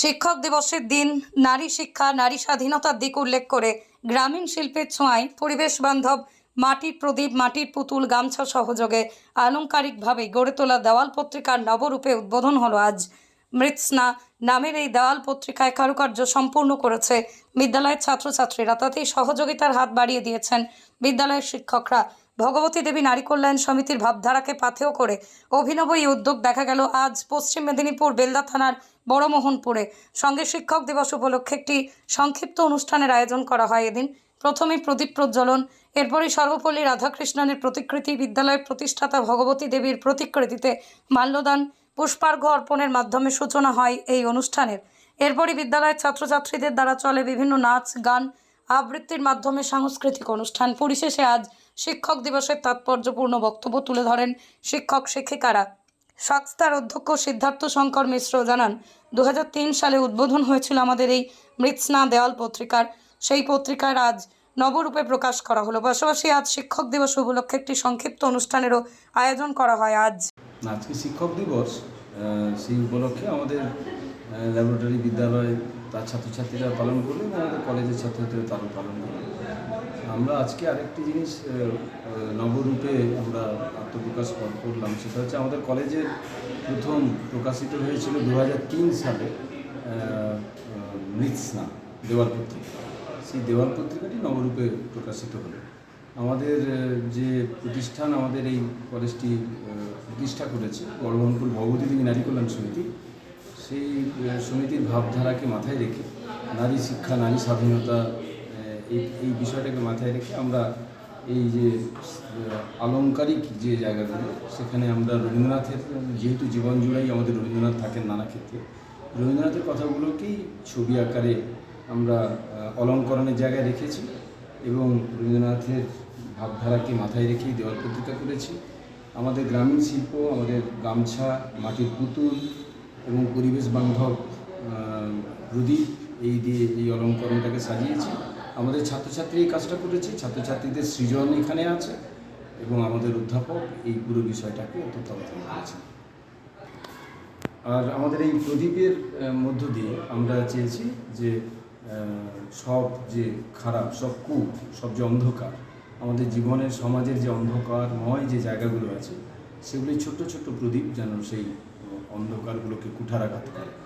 শিক্ষক দিবসের দিন নারী শিক্ষা, নারী স্বাধীনতার দিক উল্লেখ করে গ্রামীণ শিল্পের ছোঁয়ায় পরিবেশ বান্ধব, মাটির প্রদীপ, মাটির পুতুল, গামছা সহযোগে আলংকারিকভাবে গড়ে তোলা দেওয়াল পত্রিকার নবরূপে উদ্বোধন হলো আজ। মৃৎস্না নামের এই দেওয়াল পত্রিকায় কারুকার্য সম্পূর্ণ করেছে বিদ্যালয়ের ছাত্রছাত্রীরা। তাতে সহযোগিতার হাত বাড়িয়ে দিয়েছেন বিদ্যালয়ের শিক্ষকরা। ভগবতী দেবী নারী কল্যাণ সমিতির ভাবধারাকে পাথেয় করে অভিনব এই উদ্যোগ দেখা গেল আজ পশ্চিম মেদিনীপুর বেলদা থানার বড়মোহনপুরে। সঙ্গে শিক্ষক দিবস উপলক্ষে একটি সংক্ষিপ্ত অনুষ্ঠানের আয়োজন করা হয় এদিন। প্রথমে প্রদীপ প্রজ্বলন, এরপরই সর্বপল্লী রাধাকৃষ্ণনের প্রতিকৃতি বিদ্যালয়ের প্রতিষ্ঠাতা ভগবতী দেবীর প্রতিকৃতিতে মাল্যদান, পুষ্পার্ঘ অর্পণের মাধ্যমে সূচনা হয় এই অনুষ্ঠানের। এরপরই বিদ্যালয়ের ছাত্রছাত্রীদের দ্বারা চলে বিভিন্ন নাচ, গান আবৃত্তির মাধ্যমে সাংস্কৃতিক অনুষ্ঠান। পরিশেষে আজ শিক্ষক দিবসের তাৎপর্যপূর্ণ বক্তব্য তুলে ধরেন শিক্ষক শিক্ষিকারা। সংস্থার অধ্যক্ষ সিদ্ধার্থ শঙ্কর মিশ্র জানান, দুহাজার তিন সালে উদ্বোধন হয়েছিল আমাদের এই মৃৎস্না দেওয়াল পত্রিকার। সেই পত্রিকার আজ নবরূপে প্রকাশ করা হলো। পাশাপাশি আজ শিক্ষক দিবস উপলক্ষে একটি সংক্ষিপ্ত অনুষ্ঠানেরও আয়োজন করা হয় আজ। আজকে শিক্ষক দিবস সেই উপলক্ষে আমাদের ল্যাবরেটরি বিদ্যালয়ে তার ছাত্রছাত্রীরা পালন করল এবং আমাদের কলেজের ছাত্রছাত্রীরা তারও পালন করল আমরা আজকে আরেকটি জিনিস নবরূপে আমরা আত্মপ্রকাশ করলাম। সেটা হচ্ছে আমাদের কলেজের প্রথম প্রকাশিত হয়েছিল দু হাজার তিন সালে মৃৎস্না, দেওয়াল পত্রিকা। সেই দেওয়াল পত্রিকাটি নবরূপে প্রকাশিত হলো। আমাদের যে প্রতিষ্ঠান আমাদের এই কলেজটি প্রতিষ্ঠা করেছে বড়মোহনপুর ভগবতী দেবী নারী কল্যাণ সমিতি সেই সমিতির ভাবধারাকে মাথায় রেখে, নারী শিক্ষা, নারী স্বাধীনতা এই এই বিষয়টাকে মাথায় রেখে আমরা এই যে আলংকারিক যে জায়গাগুলো, সেখানে আমরা রবীন্দ্রনাথের, যেহেতু জীবন জুড়েই আমাদের রবীন্দ্রনাথ থাকেন নানা ক্ষেত্রে, রবীন্দ্রনাথের কথাগুলোকেই ছবি আকারে আমরা অলঙ্করণের জায়গায় রেখেছি এবং রবীন্দ্রনাথের ভাবধারাকে মাথায় রেখেই দেওয়াল পত্রিকা করেছি। আমাদের গ্রামীণ শিল্প, আমাদের গামছা, মাটির পুতুল এবং পরিবেশ বান্ধব প্রদীপ এই দিয়ে এই অলঙ্করণটাকে সাজিয়েছি। আমাদের ছাত্রছাত্রী এই কাজটা করেছে। ছাত্রছাত্রীদের সৃজন এখানে আছে এবং আমাদের অধ্যাপক এই পুরো বিষয়টাকে তত্ত্বাবধান করেছেন। আর আমাদের এই প্রদীপের মধ্য দিয়ে আমরা চেয়েছি যে সব যে খারাপ, সব কু সব যে অন্ধকার, আমাদের জীবনের, সমাজের যে অন্ধকারময় যে জায়গাগুলো আছে, সেগুলি ছোট্ট ছোট্ট প্রদীপ যেন সেই অন্ধকারগুলোকে কুঠারাঘাত করে।